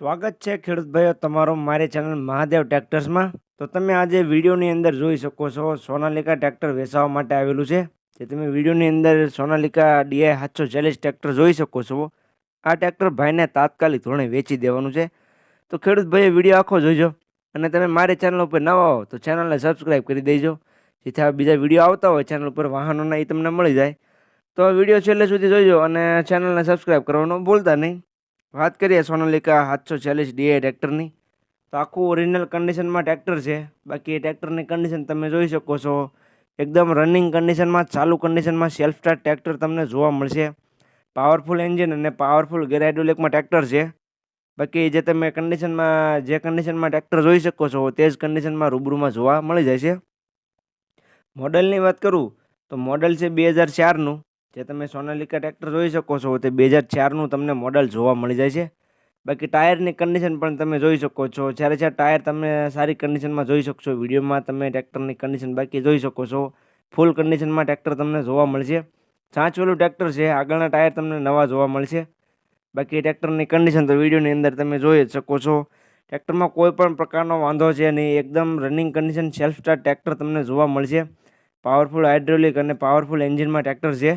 સ્વાગત છે ખેડૂત ભાઈઓ તમારો મારી ચેનલ મહાદેવ ટ્રેક્ટર્સમાં. તો તમે આજે વિડીયોની અંદર જોઈ શકો છો સોનાલિકા ટ્રેક્ટર વેચાવા માટે આવેલું છે. જે તમે વિડીયોની અંદર સોનાલિકા ડીઆઈ સાતસો ચાલીસ ટ્રેક્ટર જોઈ શકો છો. આ ટ્રેક્ટર ભાઈને તાત્કાલિક ધોરણે વેચી દેવાનું છે. તો ખેડૂત ભાઈએ વીડિયો આખો જોઈજો અને તમે મારી ચેનલ ઉપર નવા હો તો ચેનલને સબસ્ક્રાઈબ કરી દેજો. જેથી આ બીજા વીડિયો આવતા હોય ચેનલ ઉપર વાહનોના એ તમને મળી જાય. તો વીડિયો છેલ્લે સુધી જોઈજો અને ચેનલને સબસ્ક્રાઈબ કરવાનું ભૂલતા નહીં. વાત કરીએ સોનાલિકા સાતસો ચાલીસ ડીએ ટ્રેક્ટરની, તો આખું ઓરિજિનલ કન્ડિશનમાં ટ્રેક્ટર છે. બાકી એ ટ્રેક્ટરની કન્ડિશન તમે જોઈ શકો છો. એકદમ રનિંગ કન્ડિશનમાં ચાલુ કન્ડિશનમાં સેલ્ફ સ્ટાર્ટ ટ્રેક્ટર તમને જોવા મળશે. પાવરફુલ એન્જિન અને પાવરફુલ ગેરાઇડોલિકમાં ટ્રેક્ટર છે. બાકી જે તમે કન્ડિશનમાં જે કન્ડિશનમાં ટ્રેક્ટર જોઈ શકો છો, તે જ કન્ડિશનમાં રૂબરૂમાં જોવા મળી છે મોડલની વાત કરું, તો મોડલ છે બે હજાર ચારનું. જે તમે સોનાલિકા ટ્રેક્ટર જોઈ શકો છો, તે બે હજાર ચારનું તમને મોડલ જોવા મળી જાય છે. બાકી ટાયરની કન્ડિશન પણ તમે જોઈ શકો છો. જ્યારે જ્યારે ટાયર તમે સારી કન્ડિશનમાં જોઈ શકશો, વિડીયોમાં તમે ટ્રેક્ટરની કન્ડિશન બાકી જોઈ શકો છો. ફૂલ કન્ડિશનમાં ટ્રેક્ટર તમને જોવા મળશે ચાંચવેલું ટ્રેક્ટર છે, આગળના ટાયર તમને નવા જોવા મળશે બાકી ટ્રેક્ટરની કન્ડિશન તો વિડીયોની અંદર તમે જોઈ જ શકો છો. ટ્રેક્ટરમાં કોઈ પણ પ્રકારનો વાંધો છે નહીં. એકદમ running condition self start tractor તમને જોવા મળશે પાવરફુલ હાઇડ્રોલિક અને પાવરફુલ એન્જિનમાં ટ્રેક્ટર છે.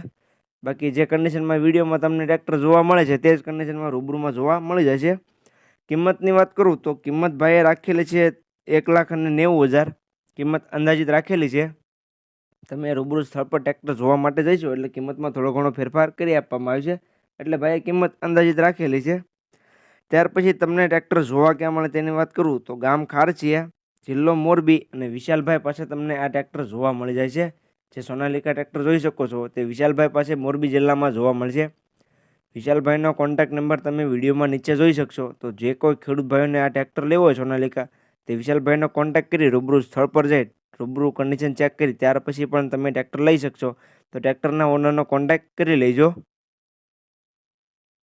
બાકી જે કન્ડિશનમાં વિડીયોમાં તમને ટ્રેક્ટર જોવા મળે છે, તે જ કન્ડિશનમાં રૂબરૂમાં જોવા મળી જાય છે. કિંમતની વાત કરું તો કિંમત ભાઈએ રાખેલી છે એક લાખ અને નેવું હજાર. કિંમત અંદાજિત રાખેલી છે. તમે રૂબરૂ સ્થળ પર ટ્રેક્ટર જોવા માટે જઈશો એટલે કિંમતમાં થોડો ઘણો ફેરફાર કરી આપવામાં આવ્યો છે. એટલે ભાઈએ કિંમત અંદાજિત રાખેલી છે. ત્યાર પછી તમને ટ્રેક્ટર જોવા ક્યાં મળે તેની વાત કરું તો ગામ ખારચિયા, જિલ્લો મોરબી અને વિશાલભાઈ પાસે તમને આ ટ્રેક્ટર જોવા મળી જાય છે. જે સોનાલિકા ટ્રેક્ટર જોઈ શકો છો, તે વિશાલભાઈ પાસે મોરબી જિલ્લામાં જોવા મળશે. વિશાલભાઈનો કોન્ટેક્ટ નંબર તમે વિડીયોમાં નીચે જોઈ શકશો. તો જે કોઈ ખેડૂત ભાઈઓને આ ટ્રેક્ટર લેવો હોય સોનાલિકા, તે વિશાલભાઈનો કોન્ટેક્ટ કરી રૂબરૂ સ્થળ પર જઈ રૂબરૂ કન્ડિશન ચેક કરી, ત્યાર પછી પણ તમે ટ્રેક્ટર લઈ શકશો. તો ટ્રેક્ટરના ઓનરનો કોન્ટેક્ટ કરી લેજો.